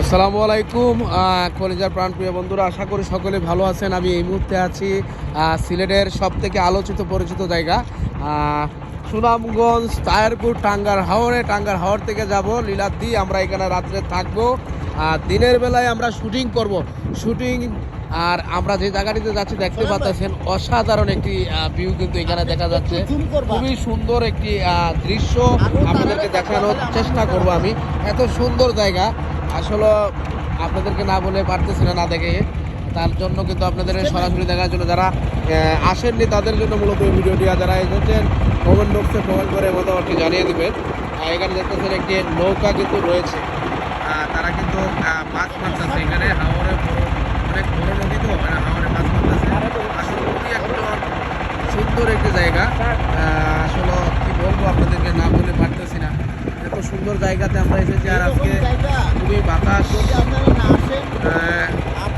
আসসালামু আলাইকুম কলেজার প্রাণপ্রিয় বন্ধুরা আশা করি সকলে ভালো আছেন। আমি এই মুহূর্তে আছি সিলেটের সব থেকে আলোচিত পরিচিত জায়গা। সুনামগঞ্জ তায়ারপুর টাঙ্গার হাওরে। টাঙ্গার হাওর থেকে যাব লীলাদ্দি আমরা এখানে রাত্রে থাকব। আর দিনের বেলায় আমরা শুটিং করব। শুটিং আর আমরা যে জায়গাটিতে যাচ্ছি দেখতে পাচ্ছেন অসাধারণ একটি ভিউ কিন্তু এখানে দেখা যাচ্ছে। খুবই সুন্দর একটি দৃশ্য আপনাদেরকে দেখানোর চেষ্টা করব আমি। এত সুন্দর জায়গা। আসলে আপনাদেরকে না বলে পারতেছি না না দেখে। তার জন্য কিন্তু আপনাদের সরাসরি দেখার জন্য যারা আসেননি তাদের জন্য মূলত এই ভিডিওটি যারা এসেছেন কমেন্ট বক্সে কমেন্ট করে মতামতটি জানিয়ে দেবেন। আর এখানে দেখতেছেন একটি নৌকা কিন্তু রয়েছে। তারা কিন্তু মাছ মারতেছে এখানে। হাওড়ে অনেক বড় নদী তো হাওড়ে মাছ মারতেছে। আসলে খুবই একটা সুন্দর একটি জায়গা। আসলে কি বলব আপনাদেরকে না বলে পারতেছি না। সুন্দর জায়গাতে আমরা এসেছি আর আজকে খুবই বাতাস।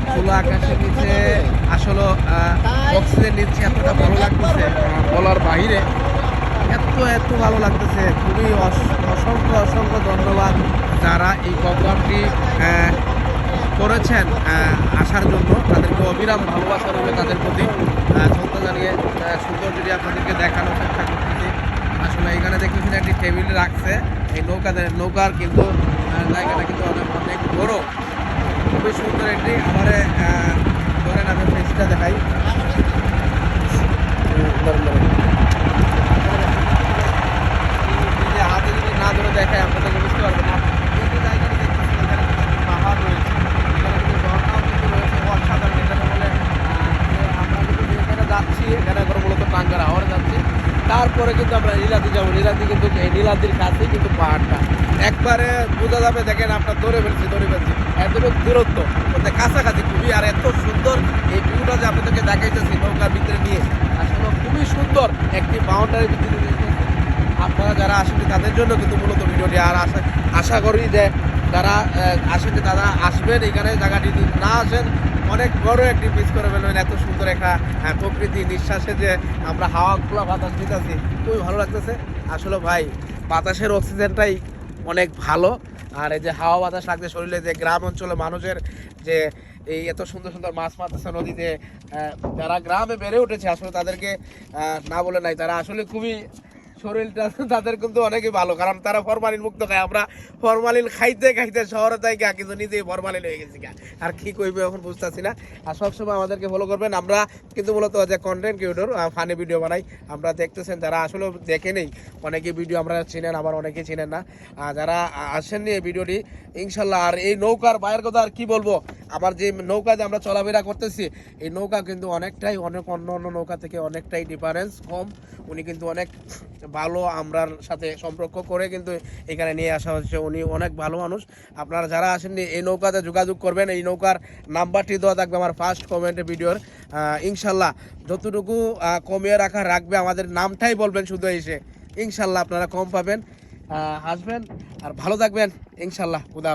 খোলা আকাশের নিচে আসলে অক্সিজেন নিচ্ছে এতটা ভালো লাগতেছে। বলার বাইরে এত এত ভালো লাগতেছে। খুবই অসংখ্য অসংখ্য ধন্যবাদ যারা এই প্রোগ্রামটি করেছেন আসার জন্য। তাদেরকে অবিরাম ভালোবাসা রইবে তাদের প্রতি শ্রদ্ধা জানিয়ে আহ, সুন্দর যদি আপনাদেরকে দেখানোর চেষ্টা আসলে এখানে দেখতেছেন একটি টেবিল রাখছে। এই নৌকাতে নৌকার কিন্তু জায়গাটা কিন্তু অনেক অনেক বড়। খুবই সুন্দর একটি আমার ধরেন আমি ফেসটা দেখাই। হাতে যদি না ধরে দেখতেছেন এখানে পাহাড় রয়েছে। অসাধারণ এখানে বলে আমরা কিন্তু যাচ্ছি, এখানে মূলত হাওড়ে যাচ্ছি। তারপরে কিন্তু আমরা নীলাদি যাব। নীলাদি কিন্তু এই নীলাদির কাছেই কিন্তু পাহাড়টা। একবারে বোঝা যাবে, দেখেন আপনার ধরে ফেলছি ধরে ফেলছি। এতটুকু দূরত্ব কাছাকাছি খুবই, আর এত সুন্দর এই ভিউটা যে আপনাদেরকে দেখাইতেছি নৌকার ভিতরে নিয়ে আসলে খুবই সুন্দর একটি বাউন্ডারির ভিতরে আপনারা যারা আসেনি তাদের জন্য কিন্তু মূলত ভিডিওটি, আর আশা আশা করি যে যারা আসেনি তারা আসবেন এখানে, জায়গাটি না আসেন অনেক বড় একটি মিস করে ফেলবেন এত সুন্দর একটা আহ, প্রকৃতি নিঃশ্বাসে যে আমরা হাওয়া খোলা বাতাস দিতেছি খুবই ভালো লাগতেছে। আসলে ভাই বাতাসের অক্সিজেনটাই অনেক ভালো আর এই যে হাওয়া বাতাস লাগছে শরীরে যে গ্রাম অঞ্চলে মানুষের যে এই এত সুন্দর সুন্দর মাছ মারতেছে নদীতে যারা গ্রামে বেড়ে উঠেছে আসলে তাদেরকে না বলে নাই তারা আসলে খুবই শরীরটা তাদের কিন্তু অনেকই ভালো, কারণ তারা ফরমালিন মুক্ত খায়। আমরা ফরমালিন খাইতে খাইতে শহরে যাই গা কিন্তু নিজেই ফরমালিন হয়ে গেছি গা। আর কি কইবে এখন বুঝতেছি না। আর সবসময় আমাদেরকে ফলো করবেন। আমরা কিন্তু মূলত যে কন্টেন্ট ক্রিয়েটর ফানি ভিডিও বানাই। আমরা দেখতেছেন, যারা আসলে দেখে নেই অনেকে ভিডিও আমরা চিনেন, আবার অনেকে চিনেন না। আর যারা আসেননি এই ভিডিওটি ইনশাল্লাহ, আর এই নৌকার বাইরের কথা আর কি বলব? আমার যে নৌকা যে আমরা চলাফেরা করতেছি, এই নৌকা কিন্তু অনেকটাই অনেক অন্য অন্য নৌকা থেকে অনেকটাই ডিফারেন্স কম। উনি কিন্তু অনেক ভালো আমরার সাথে সম্পর্ক করে কিন্তু এখানে নিয়ে আসা হচ্ছে। উনি অনেক ভালো মানুষ। আপনারা যারা আসেননি, এই নৌকাতে যোগাযোগ করবেন। এই নৌকার নাম্বারটি দেওয়া থাকবে আমার ফার্স্ট কমেন্টে ভিডিওর ইনশাল্লাহ যতটুকু কমিয়ে রাখা রাখবে, আমাদের নামটাই বলবেন শুধু এসে। ইনশাল্লাহ আপনারা কম পাবেন। হাসবেন আর ভালো থাকবেন। ইনশাল্লাহ, খুদা